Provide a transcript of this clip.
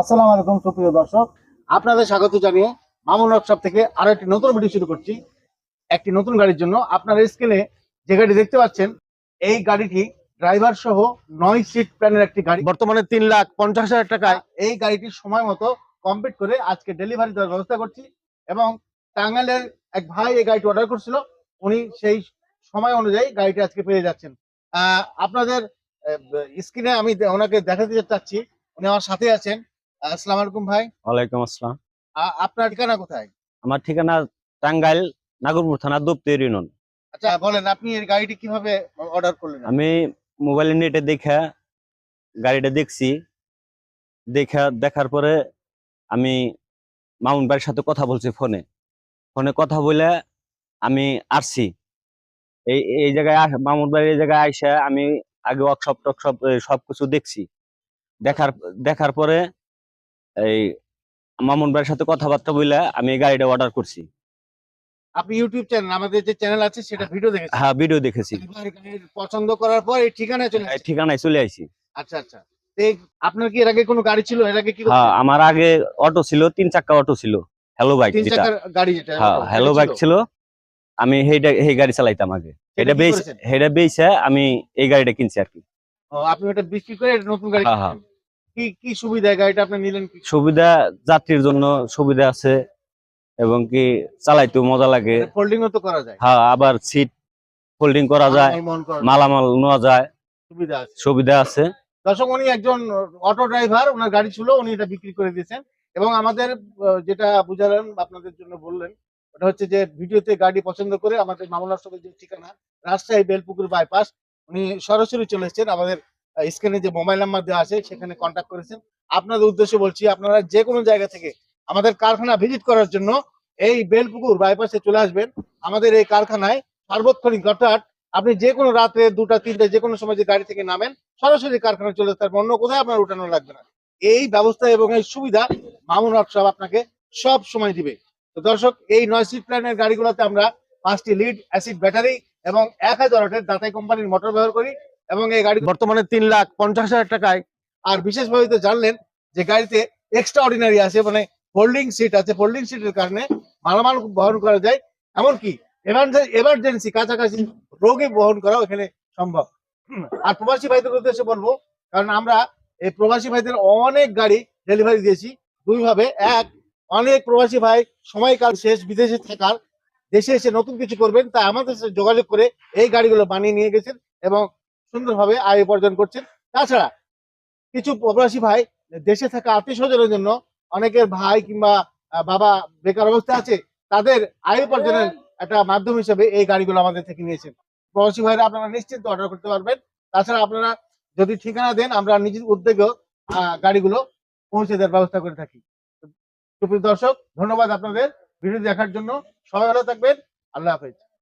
আসসালামু আলাইকুম সুপ্রিয় দর্শক। আপনাদের স্বাগত জানিয়ে মামুন ওয়ার্কশপ থেকে আরও একটি নতুন ভিডিও শুরু করছি। একটি নতুন গাড়ির জন্য আপনারা স্ক্রিনে যে গাড়ি দেখতে পাচ্ছেন এই গাড়িটি ড্রাইভার সহ নয় সিট প্ল্যানের একটি গাড়ি। বর্তমানে তিন লাখ পঞ্চাশ হাজার টাকায়। এই গাড়িটি সময় মতো কমপ্লিট করে আজকে ডেলিভারি দেওয়ার ব্যবস্থা করছি এবং টাঙ্গাইলের এক ভাই এই গাড়িটি অর্ডার করছিল উনি সেই সময় অনুযায়ী গাড়িটি আজকে পেয়ে যাচ্ছেন। আহ, আপনাদের স্ক্রিনে আমি ওনাকে দেখাতে চাচ্ছি উনি আমার সাথে আছেন। আসসালামু আলাইকুম ভাই। ওয়ালাইকুম আসসালাম। আপনার ঠিকানা কোথায়? আমার ঠিকানা টাঙ্গাইল নাগরপুর থানা দপ্তর ইউনিয়ন। আচ্ছা বলেন আপনি এই গাড়িটি কীভাবে অর্ডার করলেন? আমি মোবাইলে নেটে দেখা গাড়িটা দেখছি। দেখা দেখার পরে আমি মামুন ভাইয়ের সাথে কথা বলছি ফোনে ফোনে কথা বলে আমি আসছি। এই এই জায়গায় মামুন ভাইয়ের এই জায়গায় আইসা আমি আগে ওয়ার্কশপ টকশপ সব কিছু দেখছি। দেখার দেখার পরে এই মামুন ভাইয়ের সাথে কথাবার্তা বলে আমি এই গাড়িটা অর্ডার করছি। আপনি ইউটিউব চ্যানেল আমাদের যে চ্যানেল আছে সেটা ভিডিও দেখেছেন? হ্যাঁ ভিডিও দেখেছি। পছন্দ করার পর এই ঠিকানায় চলে এই ঠিকানায় চলে আইছি। আচ্ছা আচ্ছা। আপনার কি এর আগে কোনো গাড়ি ছিল? এর আগে কি হ্যাঁ আমার আগে অটো ছিল তিন চাক্কা অটো ছিল। হ্যালো বাইক তিন চাকার গাড়ি যেটা হ্যাঁ হ্যালো বাইক ছিল। আমি সেইটা সেই গাড়ি চালাইতাম আগে। এটা করেছেন? সেটা বেচে আমি এই গাড়িটা কিনছি আর কি। ও, আপনি ওটা বিক্রি করে নতুন গাড়ি হ্যাঁ, হ্যাঁ। কি কি সুবিধা গাড়িটা আপনি নিলেন কি? সুবিধা যাত্রীর জন্য সুবিধা আছে এবং কি চালাইতেও মজা লাগে। ফোল্ডিং তো করা যায়। হ্যাঁ আবার সিট ফোল্ডিং করা যায় মালামাল নেওয়া যায়। সুবিধা আছে। সুবিধা আছে। দর্শক উনি একজন অটো ড্রাইভার ওনার গাড়ি ছিল উনি এটা বিক্রি করে দিয়েছেন। এবং আমাদের যেটা বুঝালেন আপনাদের জন্য বললেন ওটা হচ্ছে যে ভিডিওতে গাড়ি পছন্দ করে আমাদের মামলা সঙ্গে যে ঠিকানা রাজশাহী বেলপুকুর বাইপাস উনি সরাসরি চলে এসেছেন আমাদের স্ক্রিনে যে মোবাইল নাম্বার দেওয়া আছে, সেখানে কন্ট্যাক্ট করেছেন। আপনাদের উদ্দেশ্যে বলছি, আপনারা যে কোনো জায়গা থেকে আমাদের কারখানা ভিজিট করার জন্য এই বেলপুকুর বাইপাসে চলে আসবেন। আমাদের এই কারখানায় সার্বক্ষণিক, অর্থাৎ আপনি যে কোনো রাতে দুটা, তিনটে, যে কোনো সময় যে গাড়ি থেকে নামেন, সরাসরি কারখানা চলে পারবেন, অন্য কোথায় আপনার উঠানো লাগবে না। এই ব্যবস্থা এবং এই সুবিধা মামুন ওয়ার্কশপ আপনাকে সব সময় দিবে। তো দর্শক, এই নয় সিট প্ল্যানের গাড়িগুলোতে আমরা পাঁচটি লিড অ্যাসিড ব্যাটারি এবং এক হাজার দাতাই কোম্পানির মোটর ব্যবহার করি। এবং এই গাড়ি বর্তমানে তিন লাখ পঞ্চাশ হাজার টাকায়। আর বিশেষভাবে তো জানলেন যে গাড়িতে এক্সট্রা অর্ডিনারি আছে মানে ফোল্ডিং সিট আছে। ফোল্ডিং সিটের কারণে মালামাল বহন করা যায়। এমনকি এমার্জেন্সি কাছাকাছি রোগী বহন করা এখানে সম্ভব। আর প্রবাসী ভাইদের উদ্দেশ্যে বলব, কারণ আমরা এই প্রবাসী ভাইদের অনেক গাড়ি ডেলিভারি দিয়েছি। দুই ভাবে এক, অনেক প্রবাসী ভাই সময়কাল শেষ, বিদেশে থাকার, দেশে এসে নতুন কিছু করবেন তাই আমাদের সাথে যোগাযোগ করে এই গাড়িগুলো বানিয়ে নিয়ে গেছেন এবং সুন্দরভাবে আয় উপার্জন করছেন। তাছাড়া কিছু প্রবাসী ভাই দেশে থাকা আত্মীয় স্বজনের জন্য অনেকের ভাই কিংবা বাবা বেকার অবস্থা আছে তাদের আয় উপার্জনের একটা মাধ্যম হিসেবে এই গাড়িগুলো আমাদের থেকে নিয়েছেন। প্রবাসী ভাইরা আপনারা নিশ্চিন্ত অর্ডার করতে পারবেন। তাছাড়া আপনারা যদি ঠিকানা দেন আমরা নিজের উদ্যোগেও আহ, গাড়িগুলো পৌঁছে দেওয়ার ব্যবস্থা করে থাকি। সুপ্রিয় দর্শক ধন্যবাদ আপনাদের। ভিডিও দেখার জন্য সবাই ভালো থাকবেন। আল্লাহ হাফেজ।